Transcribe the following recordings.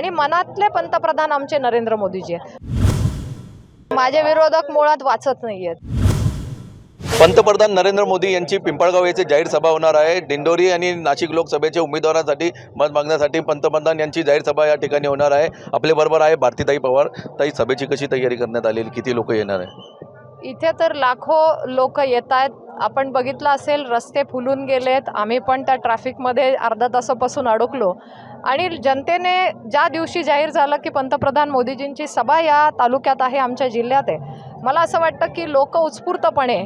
आणि मनातले पंतप्रधान आमचे नरेंद्र मोदीजी आहेत. माझे विरोधक मुळात वाचत नाही आहेत पंतप्रधान नरेंद्र मोदी यांची पिंपळगाव येथे जाहीर सभा होणार आहे. दिंडोरी आणि नाशिक लोकसभेच्या उमेदवारांसाठी मत मागण्यासाठी पंतप्रधान यांची जाहीर सभा या ठिकाणी होणार आहे. आपल्या बरोबर आहे भारतीताई पवार. ताई सभेची कशी तयारी करण्यात आली किती लोक येणार आहे? इथे तर लाखो लोक येत आहेत. आपण बघितलं असेल रस्ते फुलून गेलेत. आम्ही पण त्या ट्रॅफिकमध्ये अर्धा तासापासून अडकलो. आणि जनतेने ज्या दिवशी जाहीर झालं की पंतप्रधान मोदीजींची सभा या तालुक्यात आहे आमच्या जिल्ह्यात आहे मला असं वाटतं की लोक उत्स्फूर्तपणे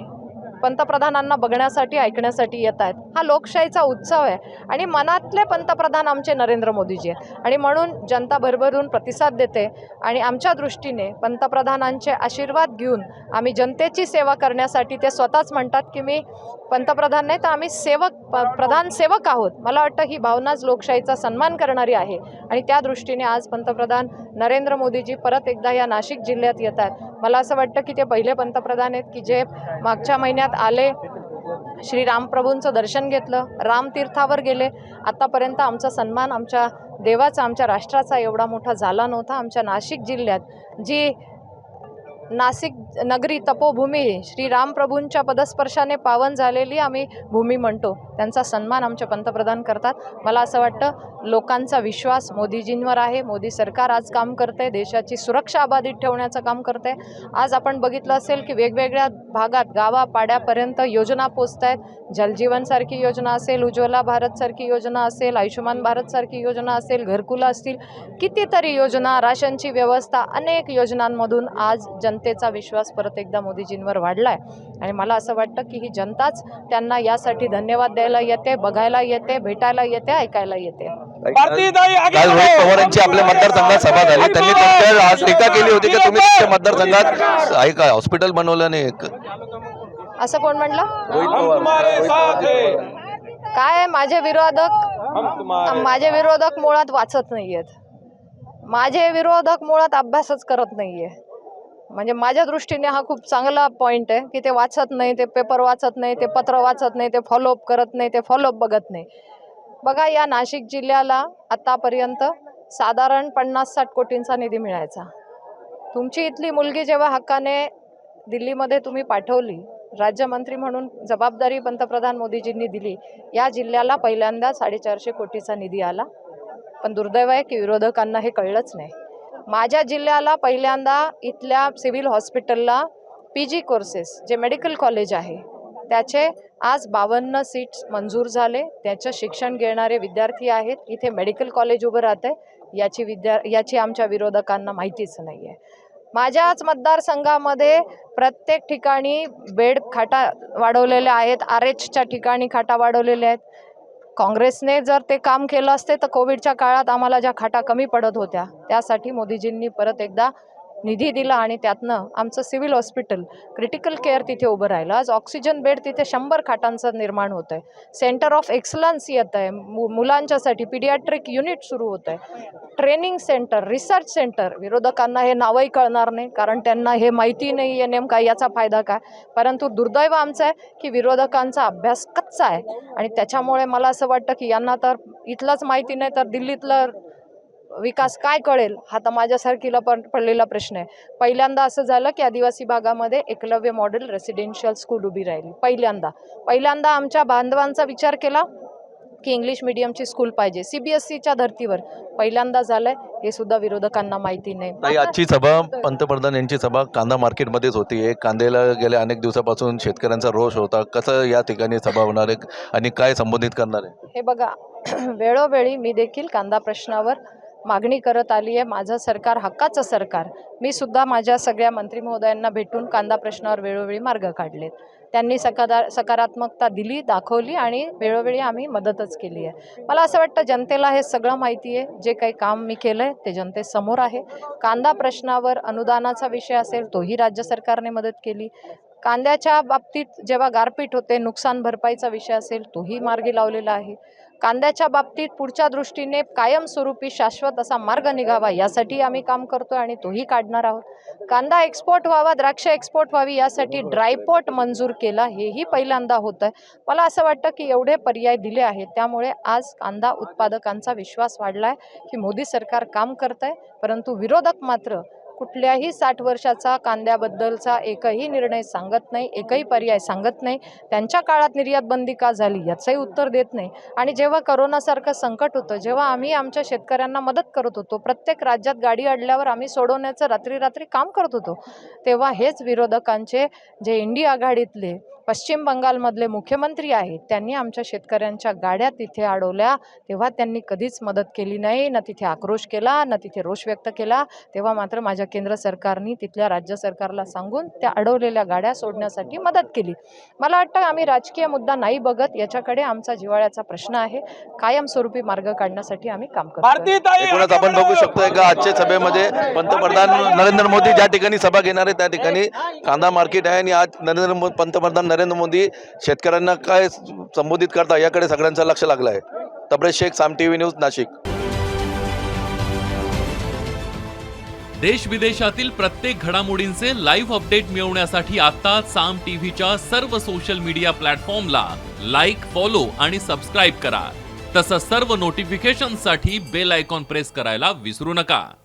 पंतप्रधानांना बघण्यासाठी ऐकण्यासाठी येत आहेत. हा लोकशाहीचा उत्सव आहे आणि मनातले पंतप्रधान आमचे नरेंद्र मोदीजी आहेत. आणि म्हणून जनता भरभरून प्रतिसाद देते आणि आमच्या दृष्टीने पंतप्रधानांचे आशीर्वाद घेऊन आम्ही जनतेची सेवा करण्यासाठी ते स्वतःच म्हणतात की मी पंतप्रधान नाही तर आम्ही सेवक प प्रधान सेवक आहोत. मला वाटतं ही भावनाच लोकशाहीचा सन्मान करणारी आहे. आणि त्या दृष्टीने आज पंतप्रधान नरेंद्र मोदीजी परत एकदा या नाशिक जिल्ह्यात येत आहेत. मला असं वाटतं की ते पहिले पंतप्रधान आहेत की जे मागच्या महिन्यात आले. श्री रामप्रभूंचं दर्शन घेतलं. रामतीर्थावर गेले. आत्तापर्यंत आमचा सन्मान आमच्या देवाचा आमच्या राष्ट्राचा एवढा मोठा झाला नव्हता. आमच्या नाशिक जिल्ह्यात जी नाशिक नगरी तपोभूमी श्री रामप्रभूंच्या पदस्पर्शाने पावन झालेली आम्ही भूमी म्हणतो. त्यांचा सन्मान आमचे पंतप्रधान करतात. मला असं वाटतं लोकांचा विश्वास मोदीजींवर आहे. मोदी सरकार आज काम करते देशाची सुरक्षा अबाधित ठेवण्याचं काम करते. आज आपण बघितलं असेल की वेगवेगळ्या भागात गावापाड्यापर्यंत योजना पोचत आहेत जलजीवनसारखी योजना असेल उज्ज्वला भारतसारखी योजना असेल आयुष्यमान भारतसारखी योजना असेल घरकुलं असतील कितीतरी योजना राशनची व्यवस्था अनेक योजनांमधून आज जन जनतेचा विश्वास परत एकदा मोदीजींवर वाढला आहे आणि मला असं वाटतं की ही जनताच त्यांना यासाठी धन्यवाद द्यायला येते बघायला येते भेटायला येते ऐकायला येते. काल रोहित. पवारांची आपल्या मतदारसंघात सभा झाली. त्यांनी आज टीका केली होती की तुम्ही तुमच्या मतदारसंघात ऐका हॉस्पिटल बनवलं नाही असं कोण. हैं। काय आहे, माझे विरोधक? माझे विरोधक मुळात वाचत नाही आहेत माझे विरोधक मुळात अभ्यासच करत नाही आहे म्हणजे माझ्या दृष्टीने हा खूप चांगला पॉईंट आहे की ते वाचत नाही ते पेपर वाचत नाही ते पत्र वाचत नाही ते फॉलोअप करत नाही ते फॉलोअप बघत नाही. बघा या नाशिक जिल्ह्याला आत्तापर्यंत साधारण पन्नास साठ कोटींचा निधी मिळायचा. तुमची इथली मुलगी जेव्हा हक्काने दिल्लीमध्ये तुम्ही पाठवली राज्यमंत्री म्हणून जबाबदारी पंतप्रधान मोदीजींनी दिली या जिल्ह्याला पहिल्यांदा साडेचारशे कोटीचा निधी आला. पण दुर्दैव आहे की विरोधकांना हे कळलंच नाही. माझ्या जिल्ह्याला पहिल्यांदा इथल्या सिव्हिल हॉस्पिटलला पी जी कोर्सेस जे मेडिकल कॉलेज आहे त्याचे आज बावन्न सीट्स मंजूर झाले. त्याचं शिक्षण घेणारे विद्यार्थी आहेत. इथे मेडिकल कॉलेज उभं राहतं याची विद्या याची आमच्या विरोधकांना माहितीच नाही आहे माझ्याच मतदारसंघामध्ये प्रत्येक ठिकाणी बेड खाटा वाढवलेल्या आहेत. आर एचच्या ठिकाणी खाटा वाढवलेल्या आहेत. काँग्रेसने जर ते काम केलं असते तर कोविडच्या काळात आम्हाला ज्या खाटा कमी पडत होत्या त्यासाठी मोदीजींनी परत एकदा निधी दिला आणि त्यातनं आमचं सिव्हिल हॉस्पिटल क्रिटिकल केअर तिथे उभं राहिलं. आज ऑक्सिजन बेड तिथे शंभर खाटांचं निर्माण होतं आहे सेंटर ऑफ एक्सलन्स येत आहे. मु मुलांच्यासाठी पिडियाट्रिक युनिट सुरू होतं आहे ट्रेनिंग सेंटर रिसर्च सेंटर विरोधकांना हे नावही कळणार नाही कारण त्यांना हे माहिती नाही आहे नेमका याचा फायदा काय. परंतु दुर्दैव आमचं आहे की विरोधकांचा अभ्यास कच्चा आहे. आणि त्याच्यामुळे मला असं वाटतं की यांना तर इथलंच माहिती नाही तर दिल्लीतलं विकास काय कळेल हा तर माझ्यासारखीला पण पडलेला प्रश्न आहे. पहिल्यांदा असं झालं की आदिवासी भागामध्ये एकलव्य मॉडेल रेसिडेन्शियल स्कूल उभी राहिली. पहिल्यांदा. पहिल्यांदा आमच्या बांधवांचा विचार केला की इंग्लिश मिडियमची स्कूल पाहिजे. सी बी एस सीच्या धर्तीवर. पहिल्यांदा झालं आहे हे सुद्धा विरोधकांना माहिती नाही. आजची सभा पंतप्रधान यांची सभा कांदा मार्केटमध्येच होती. आहे कांद्याला गेल्या अनेक दिवसापासून शेतकऱ्यांचा रोष होता. कसं या ठिकाणी सभा होणार आहे आणि काय संबोधित करणार आहे? हे बघा वेळोवेळी मी देखील कांदा प्रश्नावर मागणी करत आली आहे माझं सरकार हक्काचं सरकार. मी सुद्धा माझ्या सगळ्या मंत्री महोदयांना भेटून कांदा प्रश्नावर वेळोवेळी मार्ग काढलेत. त्यांनी सकादा सकारात्मकता दिली दाखवली आणि वेळोवेळी आम्ही मदतच केली आहे मला असं वाटतं जनतेला हे सगळं माहिती आहे जे काही काम मी केलं आहे ते जनतेसमोर आहे. कांदा प्रश्नावर अनुदानाचा विषय असेल तोही राज्य सरकारने मदत केली. कांद्याच्या बाबतीत जेव्हा गारपीट होते नुकसान भरपाईचा विषय असेल तोही मार्गी लावलेला आहे. कांद्याच्या बाबतीत पुढच्या दृष्टीने कायमस्वरूपी शाश्वत असा मार्ग निघावा यासाठी आम्ही काम करतो आणि तोही काढणार आहोत. कांदा एक्सपोर्ट व्हावा द्राक्ष एक्सपोर्ट व्हावी यासाठी ड्रायपोर्ट मंजूर केला हेही पहिल्यांदा होतं आहे मला असं वाटतं की एवढे पर्याय दिले आहेत त्यामुळे आज कांदा उत्पादकांचा विश्वास वाढला आहे की मोदी सरकार काम करत आहे परंतु विरोधक मात्र कुठल्याही साठ वर्षाचा कांद्याबद्दलचा एकही निर्णय सांगत नाही एकही पर्याय सांगत नाही. त्यांच्या काळात निर्यात बंदी का झाली याचंही उत्तर देत नाही. आणि जेव्हा करोनासारखं संकट होतं जेव्हा आम्ही आमच्या शेतकऱ्यांना मदत करत होतो प्रत्येक राज्यात गाडी अडल्यावर आम्ही सोडवण्याचं रात्री रात्री काम करत होतो तेव्हा हेच विरोधकांचे जे इंडिया आघाडीतले पश्चिम बंगालमधले मुख्यमंत्री आहेत त्यांनी आमच्या शेतकऱ्यांच्या गाड्या तिथे अडवल्या. तेव्हा त्यांनी कधीच मदत केली नाही ना तिथे आक्रोश केला ना तिथे रोष व्यक्त केला. तेव्हा मात्र माझ्या केंद्र सरकारने तिथल्या राज्य सरकारला सांगून त्या अडवलेल्या गाड्या सोडण्यासाठी मदत केली. मला वाटतं आम्ही राजकीय मुद्दा नाही बघत याच्याकडे आमचा जिव्हाळ्याचा प्रश्न आहे. कायमस्वरूपी मार्ग काढण्यासाठी आम्ही काम करतो आपण बघू. शकतोय का आजच्या सभेमध्ये पंतप्रधान नरेंद्र मोदी ज्या ठिकाणी सभा घेणार आहे त्या ठिकाणी कांदा मार्केट आहे आणि आज नरेंद्र मो पंतप्रधान नरेंद्र मोदी शेतकऱ्यांना काय संबोधित करता याकडे सगळ्यांचं लक्ष लागलं आहे Tabrez Shaikh Saam T V news Nashik. देश विदेशातील प्रत्येक घडामोडींचे लाईव्ह अपडेट मिळवण्यासाठी आता साम टीव्हीच्या सर्व सोशल मीडिया प्लॅटफॉर्मला लाईक फॉलो आणि सबस्क्राईब करा. तसंच सर्व नोटिफिकेशनसाठी बेल आयकॉन प्रेस करायला विसरू नका.